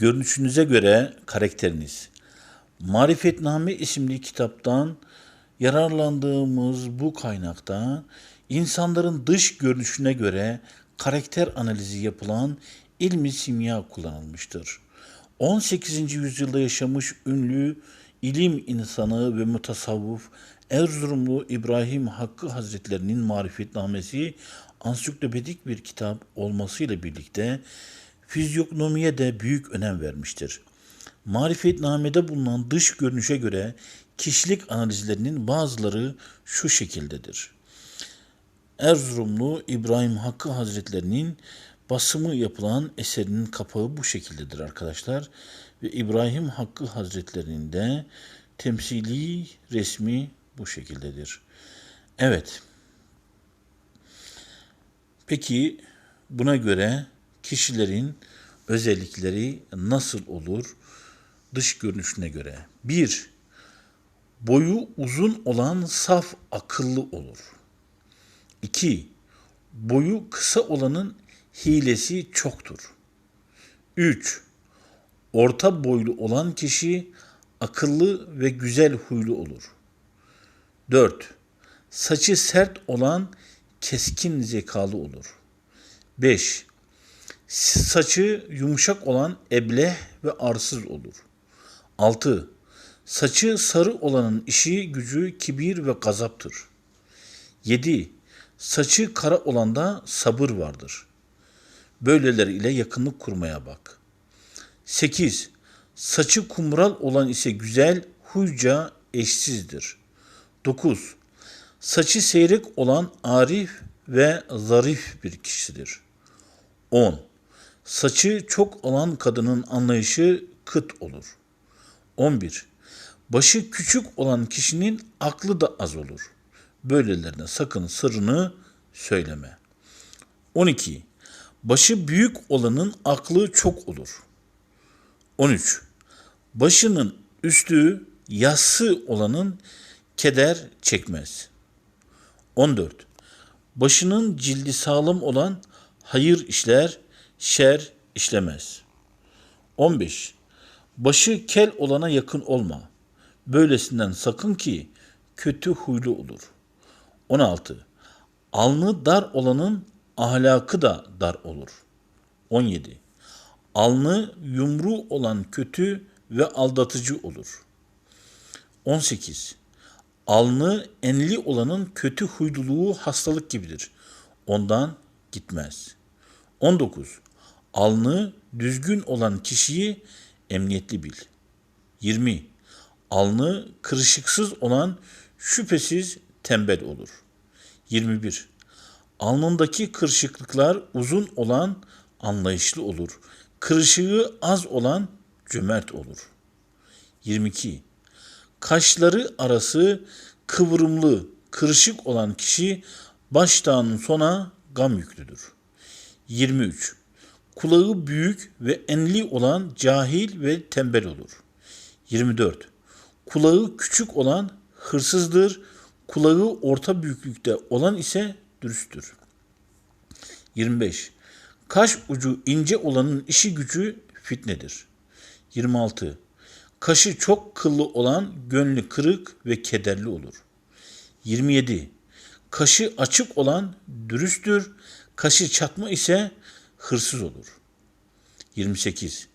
Görünüşünüze göre karakteriniz. Marifetname isimli kitaptan yararlandığımız bu kaynakta insanların dış görünüşüne göre karakter analizi yapılan ilmi simya kullanılmıştır. 18. yüzyılda yaşamış ünlü ilim insanı ve mutasavvuf Erzurumlu İbrahim Hakkı Hazretlerinin marifetnamesi ansiklopedik bir kitap olmasıyla birlikte fizyognomiye de büyük önem vermiştir. Marifetnamede bulunan dış görünüşe göre kişilik analizlerinin bazıları şu şekildedir. Erzurumlu İbrahim Hakkı Hazretlerinin basımı yapılan eserinin kapağı bu şekildedir arkadaşlar. Ve İbrahim Hakkı Hazretlerinin de temsili resmi bu şekildedir. Evet. Peki buna göre kişilerin özellikleri nasıl olur dış görünüşüne göre? Bir, boyu uzun olan saf akıllı olur. İki, boyu kısa olanın hilesi çoktur. Üç, orta boylu olan kişi akıllı ve güzel huylu olur. 4. Saçı sert olan keskin zekalı olur. 5. Saçı yumuşak olan ebleh ve arsız olur. 6. Saçı sarı olanın işi gücü kibir ve gazaptır. 7. Saçı kara olanda sabır vardır. Böyleler ile yakınlık kurmaya bak. 8. Saçı kumral olan ise güzel, huyca eşsizdir. 9. Saçı seyrek olan arif ve zarif bir kişidir. 10. Saçı çok olan kadının anlayışı kıt olur. 11. Başı küçük olan kişinin aklı da az olur. Böylelerine sakın sırrını söyleme. 12. Başı büyük olanın aklı çok olur. 13. Başının üstü yassı olanın keder çekmez. 14. Başının cildi sağlam olan hayır işler, şer işlemez. 15. Başı kel olana yakın olma. Böylesinden sakın ki kötü huylu olur. 16. Alnı dar olanın ahlakı da dar olur. 17. Alnı yumru olan kötü ve aldatıcı olur. 18. Alnı enli olanın kötü huyduluğu hastalık gibidir. Ondan gitmez. 19. Alnı düzgün olan kişiyi emniyetli bil. 20. Alnı kırışıksız olan şüphesiz tembel olur. 21. Alnındaki kırışıklıklar uzun olan anlayışlı olur. Kırışığı az olan cömert olur. 22. Kaşları arası kıvrımlı, kırışık olan kişi baştan sona gam yüklüdür. 23. Kulağı büyük ve enli olan cahil ve tembel olur. 24. Kulağı küçük olan hırsızdır, kulağı orta büyüklükte olan ise dürüsttür. 25. Kaş ucu ince olanın işi gücü fitnedir. 26. Kaşı çok kıllı olan gönlü kırık ve kederli olur. 27. Kaşı açık olan dürüsttür, kaşı çatma ise hırsız olur. 28.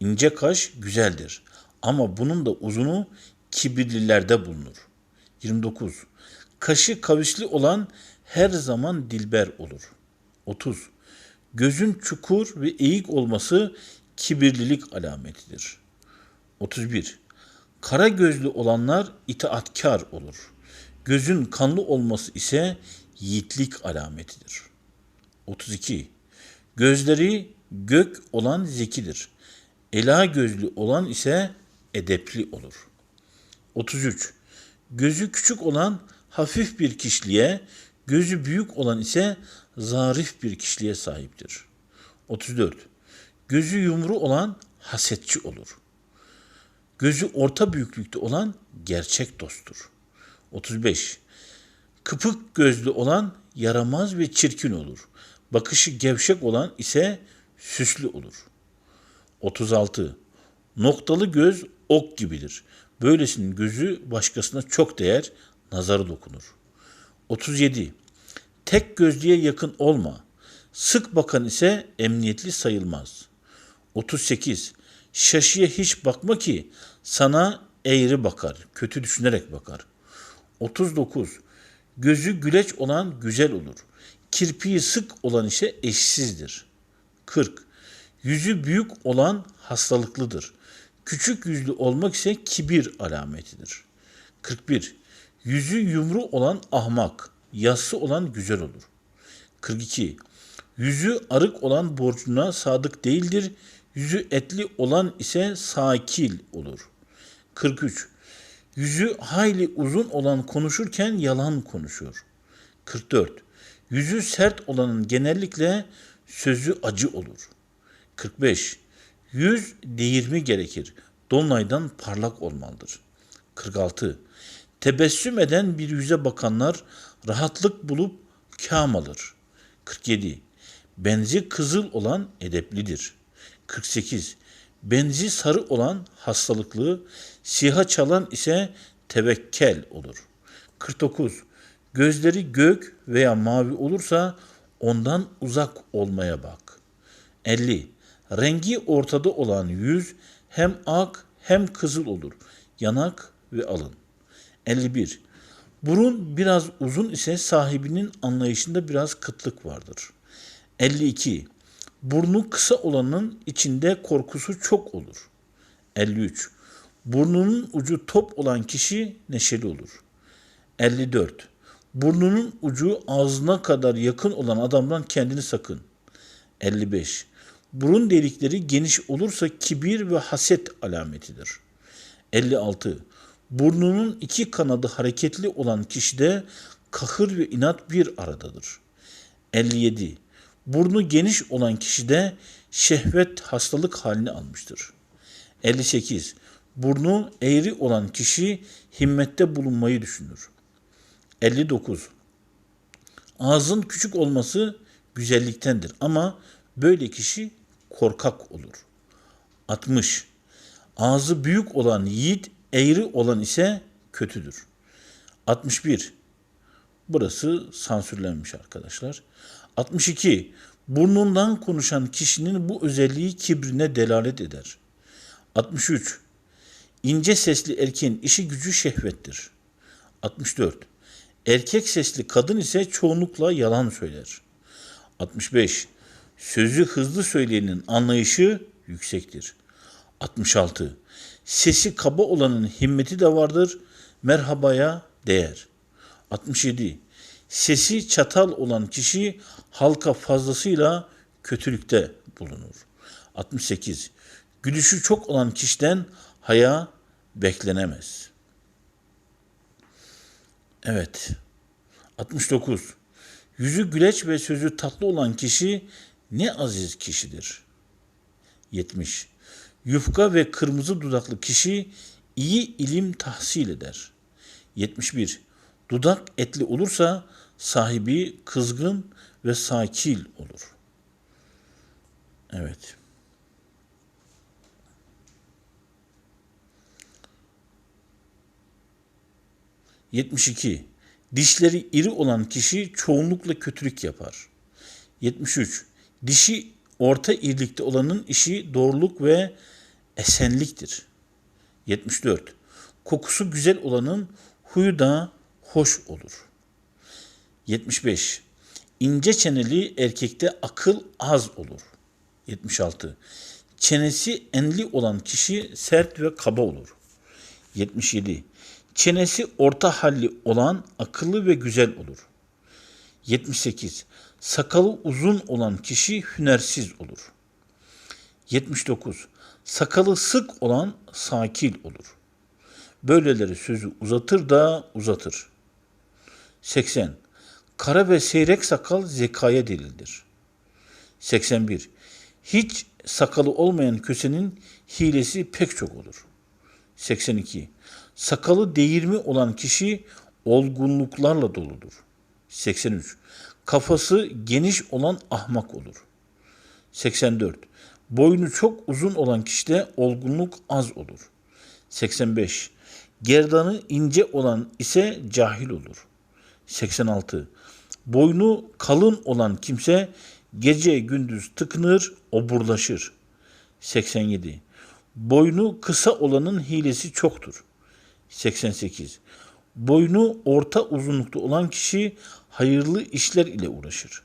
İnce kaş güzeldir ama bunun da uzunu kibirlilerde bulunur. 29. Kaşı kavisli olan her zaman dilber olur. 30. Gözün çukur ve eğik olması kibirlilik alametidir. 31. Kara gözlü olanlar itaatkar olur. Gözün kanlı olması ise yiğitlik alametidir. 32. Gözleri gök olan zekidir. Ela gözlü olan ise edepli olur. 33. Gözü küçük olan hafif bir kişiliğe, gözü büyük olan ise zarif bir kişiliğe sahiptir. 34. Gözü yumru olan hasetçi olur. Gözü orta büyüklükte olan gerçek dosttur. 35. Kıpık gözlü olan yaramaz ve çirkin olur. Bakışı gevşek olan ise süslü olur. 36. Noktalı göz ok gibidir. Böylesinin gözü başkasına çok değer, nazarı dokunur. 37. Tek gözlüye yakın olma. Sık bakan ise emniyetli sayılmaz. 38. Şaşıya hiç bakma ki sana eğri bakar, kötü düşünerek bakar. 39. Gözü güleç olan güzel olur. Kirpiği sık olan ise eşsizdir. 40. Yüzü büyük olan hastalıklıdır. Küçük yüzlü olmak ise kibir alametidir. 41. Yüzü yumru olan ahmak, yassı olan güzel olur. 42. Yüzü arık olan borcuna sadık değildir. Yüzü etli olan ise sakil olur. 43. Yüzü hayli uzun olan konuşurken yalan konuşur. 44. Yüzü sert olanın genellikle sözü acı olur. 45. Yüz değirmi gerekir. Dolunaydan parlak olmalıdır. 46. Tebessüm eden bir yüze bakanlar rahatlık bulup kâm alır. 47. Benzi kızıl olan edeplidir. 48. Benzi sarı olan hastalıklı, siha çalan ise tevekkel olur. 49. Gözleri gök veya mavi olursa ondan uzak olmaya bak. 50. Rengi ortada olan yüz hem ak hem kızıl olur. Yanak ve alın. 51. Burun biraz uzun ise sahibinin anlayışında biraz kıtlık vardır. 52. Burnu kısa olanın içinde korkusu çok olur. 53. Burnunun ucu top olan kişi neşeli olur. 54. Burnunun ucu ağzına kadar yakın olan adamdan kendini sakın. 55. Burun delikleri geniş olursa kibir ve haset alametidir. 56. Burnunun iki kanadı hareketli olan kişide kahır ve inat bir aradadır. 57. Burnu geniş olan kişide şehvet hastalık halini almıştır. 58. Burnu eğri olan kişi himmette bulunmayı düşünür. 59. Ağzın küçük olması güzelliktendir ama böyle kişi korkak olur. 60. Ağzı büyük olan yiğit, eğri olan ise kötüdür. 61. Burası sansürlenmiş arkadaşlar. 62. Burnundan konuşan kişinin bu özelliği kibrine delalet eder. 63. İnce sesli erkeğin işi gücü şehvettir. 64. Erkek sesli kadın ise çoğunlukla yalan söyler. 65. Sözü hızlı söyleyenin anlayışı yüksektir. 66. Sesi kaba olanın himmeti de vardır, merhabaya değer. 67. Sesi çatal olan kişi halka fazlasıyla kötülükte bulunur. 68. Gülüşü çok olan kişiden haya beklenemez. Evet. 69. Yüzü güleç ve sözü tatlı olan kişi ne aziz kişidir. 70. Yufka ve kırmızı dudaklı kişi iyi ilim tahsil eder. 71. Dudak etli olursa sahibi kızgın ve sakil olur. Evet. Yetmiş iki. Dişleri iri olan kişi çoğunlukla kötülük yapar. 73. Dişi orta irlikte olanın işi doğruluk ve esenliktir. 74. Kokusu güzel olanın huyu da hoş olur. 75. İnce çeneli erkekte akıl az olur. 76. Çenesi enli olan kişi sert ve kaba olur. 77. Çenesi orta halli olan akıllı ve güzel olur. 78. Sakalı uzun olan kişi hünersiz olur. 79. Sakalı sık olan sakil olur. Böyleleri sözü uzatır da uzatır. 80. Kara ve seyrek sakal zekaya delildir. 81. Hiç sakalı olmayan kösenin hilesi pek çok olur. 82. Sakalı değirmi olan kişi olgunluklarla doludur. 83. Kafası geniş olan ahmak olur. 84. Boynu çok uzun olan kişide olgunluk az olur. 85. Gerdanı ince olan ise cahil olur. 86. Boynu kalın olan kimse gece gündüz tıkınır, oburlaşır. 87. Boynu kısa olanın hilesi çoktur. 88. Boynu orta uzunlukta olan kişi hayırlı işler ile uğraşır.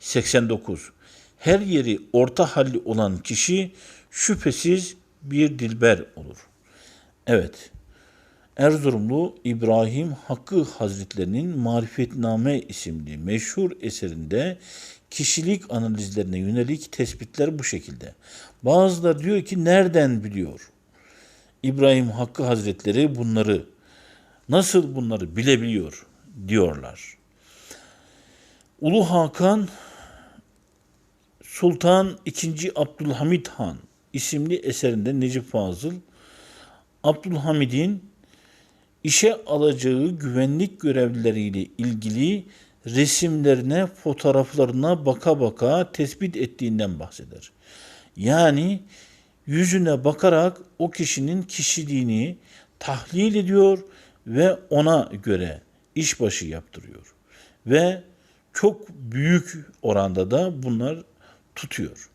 89. Her yeri orta halli olan kişi şüphesiz bir dilber olur. Evet, Erzurumlu İbrahim Hakkı Hazretlerinin Marifetname isimli meşhur eserinde kişilik analizlerine yönelik tespitler bu şekilde. Bazıları diyor ki nereden biliyor? İbrahim Hakkı Hazretleri bunları nasıl bunları bilebiliyor diyorlar. Ulu Hakan Sultan II. Abdülhamid Han isimli eserinde Necip Fazıl Abdülhamid'in işe alacağı güvenlik görevlileriyle ilgili resimlerine, fotoğraflarına baka baka tespit ettiğinden bahseder. Yani yüzüne bakarak o kişinin kişiliğini tahlil ediyor ve ona göre işbaşı yaptırıyor. Ve çok büyük oranda da bunlar tutuyor.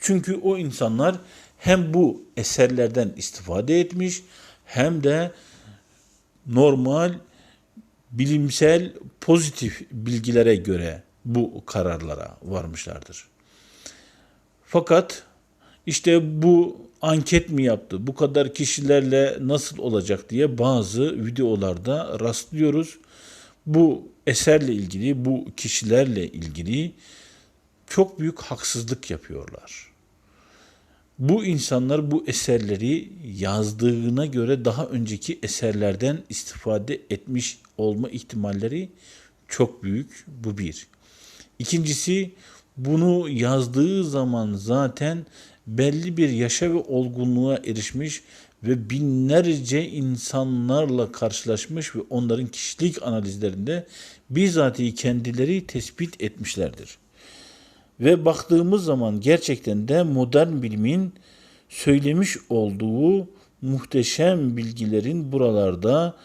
Çünkü o insanlar hem bu eserlerden istifade etmiş hem de normal bilimsel pozitif bilgilere göre bu kararlara varmışlardır. Fakat işte bu anket mi yaptı, bu kadar kişilerle nasıl olacak diye bazı videolarda rastlıyoruz. Bu eserle ilgili, bu kişilerle ilgili çok büyük haksızlık yapıyorlar. Bu insanlar bu eserleri yazdığına göre daha önceki eserlerden istifade etmiş olma ihtimalleri çok büyük. Bu bir. İkincisi bunu yazdığı zaman zaten belli bir yaşa ve olgunluğa erişmiş ve binlerce insanlarla karşılaşmış ve onların kişilik analizlerinde bizatihi kendileri tespit etmişlerdir. Ve baktığımız zaman gerçekten de modern bilimin söylemiş olduğu muhteşem bilgilerin buralarda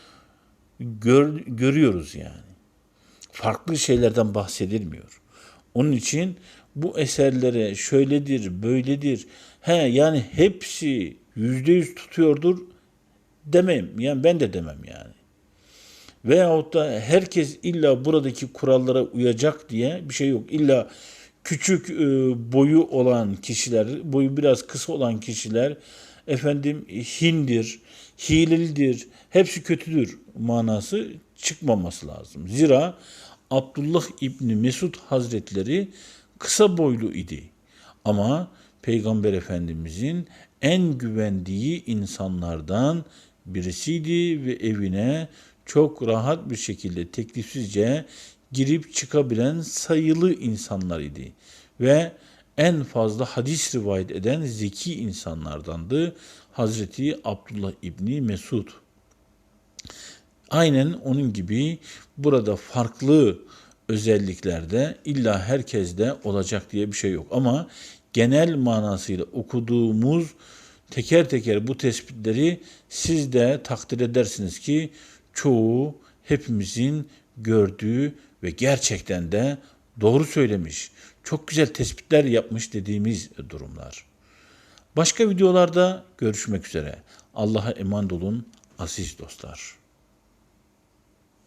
gör, görüyoruz yani. Farklı şeylerden bahsedilmiyor. Onun için bu eserlere şöyledir, böyledir. He yani hepsi yüzde yüz tutuyordur demem. Yani ben de demem yani. Veyahut da herkes illa buradaki kurallara uyacak diye bir şey yok. İlla küçük e, boyu olan kişiler, boyu biraz kısa olan kişiler efendim hindir, hilelidir, hepsi kötüdür manası çıkmaması lazım. Zira Abdullah İbni Mesud Hazretleri kısa boylu idi. Ama Peygamber Efendimizin en güvendiği insanlardan birisiydi ve evine çok rahat bir şekilde teklifsizce girip çıkabilen sayılı insanlar idi. Ve en fazla hadis rivayet eden zeki insanlardandı Hazreti Abdullah İbni Mesud. Aynen onun gibi burada farklı özelliklerde illa herkeste olacak diye bir şey yok. Ama genel manasıyla okuduğumuz teker teker bu tespitleri siz de takdir edersiniz ki çoğu hepimizin gördüğü ve gerçekten de doğru söylemiş, çok güzel tespitler yapmış dediğimiz durumlar. Başka videolarda görüşmek üzere. Allah'a emanet olun aziz dostlar.